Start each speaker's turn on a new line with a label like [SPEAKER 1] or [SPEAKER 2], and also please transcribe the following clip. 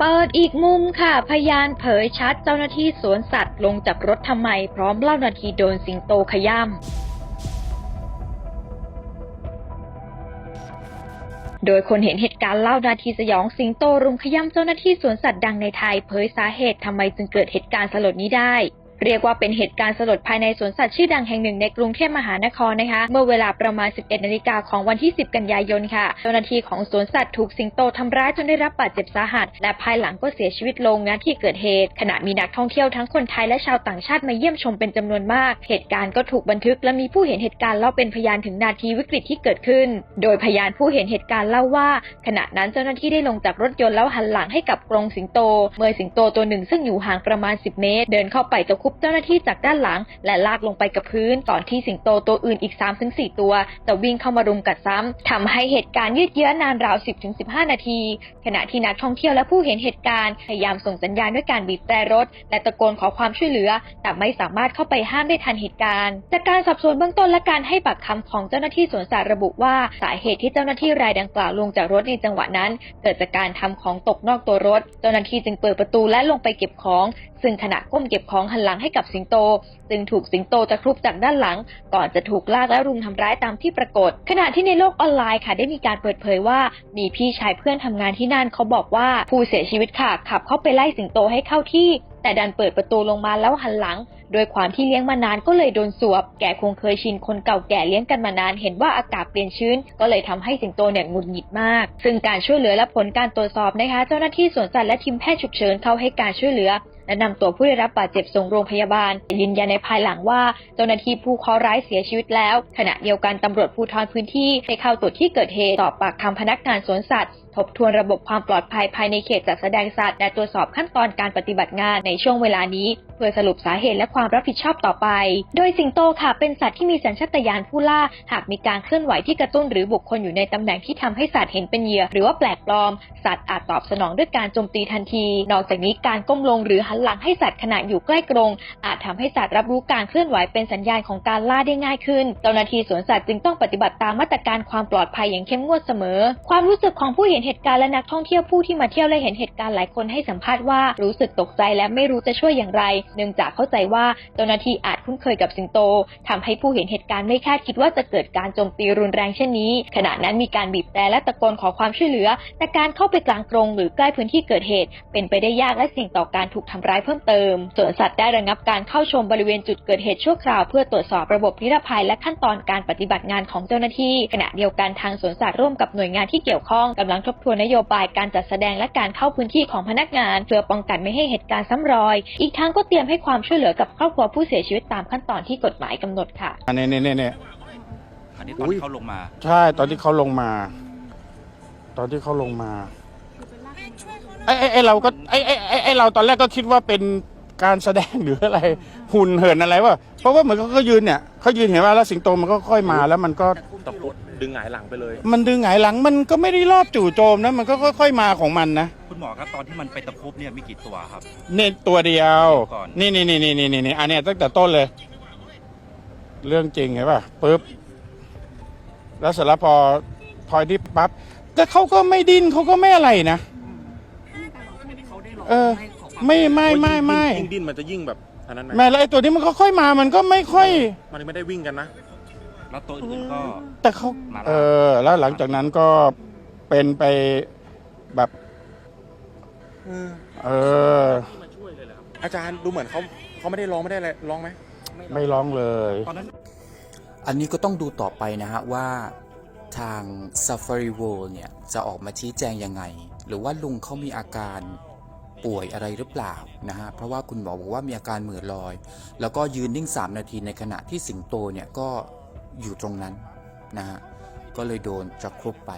[SPEAKER 1] เปิดอีกมุมค่ะ พยานเผยชัดเจ้าหน้าที่สวนสัตว์ ลงจากรถทำไม พร้อมเล่านาทีโดนสิงโตขย่ำโดยคนเห็นเหตุการณ์เล่านาทีสยองสิงโตรุมขย่ำเจ้าหน้าที่สวนสัตว์ดังในไทยเผยสาเหตุทำไมจึงเกิดเหตุการณ์สลดนี้ได้ เรียกว่าเป็นเหตุการณ์สลดภายในสวนสัตว์ชื่อดังแห่งหนึ่งในกรุงเทพมหานครนะคะ เมื่อเวลาประมาณ 11 นาฬิกาของวันที่ 10 กันยายนค่ะ เจ้าหน้าที่ของสวนสัตว์ถูกสิงโตทำร้ายจนได้รับบาดเจ็บสาหัส และภายหลังก็เสียชีวิตลงณที่เกิดเหตุ ขณะมีนักท่องเที่ยวทั้งคนไทยและชาวต่างชาติมาเยี่ยมชมเป็นจำนวนมาก เหตุการณ์ก็ถูกบันทึกและมีผู้เห็นเหตุการณ์เล่าเป็นพยานถึงนาทีวิกฤตที่เกิดขึ้น โดยพยานผู้เห็นเหตุการณ์เล่าว่า ขณะนั้นเจ้าหน้าที่ได้ลงจากรถยนต์แล้วหันหลังให้กับกรงสิงโต เมื่อสิงโตตัวหนึ่งซึ่งอยู่ห่างประมาณ 10 เมตร เดินเข้าไปตะคุบเจ้าหน้าที่จากด้านหลัง และลากลงไปกับพื้น ก่อนที่สิงโตตัวอื่นอีก 3-4 ตัวจะวิ่งเข้ามารุมกัดซ้ำทำให้เหตุการณ์ยืดเยื้อนานราว 10-15 นาที ขณะที่นักท่องเที่ยวและผู้เห็นเหตุการณ์พยายามส่งสัญญาณด้วยการบีบแตรรถ และตะโกนขอความช่วยเหลือ แต่ไม่สามารถเข้าไปห้ามได้ทันเหตุการณ์ จากการสอบสวนเบื้องต้นและการให้ปากคำของเจ้าหน้าที่สวนสัตว์ระบุว่าสาเหตุที่เจ้าหน้าที่รายดังกล่าวลงจากรถในจังหวะนั้น เกิดจากการทำของตกนอกตัวรถ เจ้าหน้าที่จึงเปิดประตูและลงไปเก็บของซึ่งขณะก้มเก็บของหันหลังให้กับสิงโต จึงถูกสิงโตตะครุบจากด้านหลัง ก่อนจะถูกลากและรุมทำร้ายตามที่ปรากฏ ขณะที่ในโลกออนไลน์ค่ะได้มีการเปิดเผยว่า มีพี่ชายเพื่อนทำงานที่นั่นเขาบอกว่าผู้เสียชีวิตค่ะขับเข้าไปไล่สิงโตให้เข้าที่ แต่ดันเปิดประตูลงมาแล้วหันหลัง โดยความที่เลี้ยงมานานก็เลยโดนสวบ แกคงเคยชินคนเก่าแก่เลี้ยงกันมานาน เห็นว่าอากาศเปลี่ยนชื้น ก็เลยทำให้สิงโตเนี่ยหงุดหงิดมาก ซึ่งการช่วยเหลือและผลการตรวจสอบนะคะ เจ้าหน้าที่สวนสัตว์และทีมแพทย์ฉุกเฉินเข้าให้การช่วยเหลือและนำตัวผู้ได้รับบาดเจ็บส่งโรงพยาบาลยืนยันในภายหลังว่าเจ้าหน้าที่ผู้เคราะห์ร้ายเสียชีวิตแล้ว ขณะเดียวกันตำรวจภูธรพื้นที่ได้เข้าตรวจที่เกิดเหตุสอบปากคำพนักงานสวนสัตว์ ทบทวนระบบความปลอดภัยภายในเขตจัดแสดงสัตว์และตรวจสอบขั้นตอนการปฏิบัติงานในช่วงเวลานี้ เพื่อสรุปสาเหตุและความความรับผิดชอบต่อไป โดยสิงโตค่ะเป็นสัตว์ที่มีสัญชาตญาณผู้ล่า หากมีการเคลื่อนไหวที่กระตุ้นหรือบุคคลอยู่ในตำแหน่งที่ทำให้สัตว์เห็นเป็นเหยื่อหรือว่าแปลกปลอม สัตว์อาจตอบสนองด้วยการโจมตีทันที นอกจากนี้การก้มลงหรือหันหลังให้สัตว์ขณะอยู่ใกล้กรง อาจทำให้สัตว์รับรู้การเคลื่อนไหวเป็นสัญญาณของการล่าได้ง่ายขึ้น เจ้าหน้าที่สวนสัตว์จึงต้องปฏิบัติตามมาตรการความปลอดภัยอย่างเข้มงวดเสมอ ความรู้สึกของผู้เห็นเหตุการณ์และนักท่องเที่ยวผู้ที่มาเที่ยวและเห็นเหตุการณ์หลายคนให้สัมภาษณ์ว่ารู้สึกตกใจและไม่รู้จะช่วยอย่างไร เนื่องจากเข้าใจว่าเจ้าหน้าที่อาจคุ้นเคยกับสิงโตทำให้ผู้เห็นเหตุการณ์ไม่คาดคิดว่าจะเกิดการโจมตีรุนแรงเช่นนี้ ขณะนั้นมีการบีบแตรและตะโกนขอความช่วยเหลือ แต่การเข้าไปกลางกรงหรือใกล้พื้นที่เกิดเหตุ เป็นไปได้ยากและเสี่ยงต่อการถูกทำร้ายเพิ่มเติมสวนสัตว์ได้ระงับการเข้าชมบริเวณจุดเกิดเหตุชั่วคราวเพื่อตรวจสอบระบบนิรภัยและขั้นตอนการปฏิบัติงานของเจ้าหน้าที่ ขณะเดียวกันทางสวนสัตว์ร่วมกับหน่วยงานที่เกี่ยวข้องกำลังทบทวนนโยบายการจัดแสดงและการเข้าพื้นที่ของพนักงาน เพื่อป้องกันไม่ให้เหตุการณ์ซ้ำรอย อีกทั้งก็เตรียมให้ความช่วยเหลือกับครอบครัวผู้เสียชีวิตตามขั้นตอนที่กฎหมายกำหนดค่ะ
[SPEAKER 2] อันนี้เนี่ยเนี่ยเนี่ย
[SPEAKER 3] อันนี้ตอนที่เขาลงมา
[SPEAKER 2] ใช่ตอนที่เขาลงมา ตอนที่เขาลงมาไอ้ไอ้ไอ้เราก็ไอ้ไอ้ไอ้ไอ้เราตอนแรกก็คิดว่าเป็นการแสดงหรืออะไรหุ่นเหินอะไรวะเพราะว่าเหมือนเขาก็ยืนเนี่ยเขายืนเห็นว่าแล้วสิงโตมันก็ค่อยมาแล้วมันก็
[SPEAKER 4] ตะครุบดึงหงายหลังไปเลย
[SPEAKER 2] มันดึงหงายหลังมันก็ไม่ได้รอบจู่โจมนะมันก็ค่อยๆมาของมันนะ
[SPEAKER 3] คุณหมอครับตอนที่มันไปตะครุบเนี่ยมีกี่ตัวครับ
[SPEAKER 2] เนี่ยตัวเดียว
[SPEAKER 3] ก่อน
[SPEAKER 2] นี่นี่นี่นี่นี่นี่อันเนี้ยตั้งแต่ต้นเลย เรื่องจริงเห็นป่ะปุ๊บ แล้วเสร็จแล้วพอพอที่ปั๊บแต่เขาก็ไม่ดิ้นเขาก็ไม่อะไรนะ เออ ไม่ไม่ไม่ไม่
[SPEAKER 4] ยิ่งดิ้นมันจะยิ่งแบบอันนั้นไหม
[SPEAKER 2] แม่แล้วไอ้ตัวนี้มันก็ค่อยมา มันก็ไม่ค่อย
[SPEAKER 4] มันไม่ได้วิ่งกันนะ
[SPEAKER 3] แล้วตัวอื่นก็
[SPEAKER 2] แต่เขา
[SPEAKER 3] มาละ
[SPEAKER 2] เออ แล้วหลังจากนั้นก็เป็นไปแบบ เออ
[SPEAKER 4] อาจารย์ดูเหมือนเขาเขาไม่ได้ร้องไม่ได้อะไรร้องไหม
[SPEAKER 2] ไม่ร้องเลย
[SPEAKER 3] ตอนนั้น
[SPEAKER 5] อันนี้ก็ต้องดูต่อไปนะฮะว่าทาง Safari World เนี่ย จะออกมาชี้แจงยังไง หรือว่าลุงเขามีอาการป่วยอะไรหรือเปล่านะฮะ เพราะว่าคุณหมอบอกว่ามีอาการเหม่อลอย แล้วก็ยืนนิ่ง 3 นาทีในขณะที่สิงโตเนี่ย ก็อยู่ตรงนั้นนะฮะ ก็เลยโดนจะครุบไป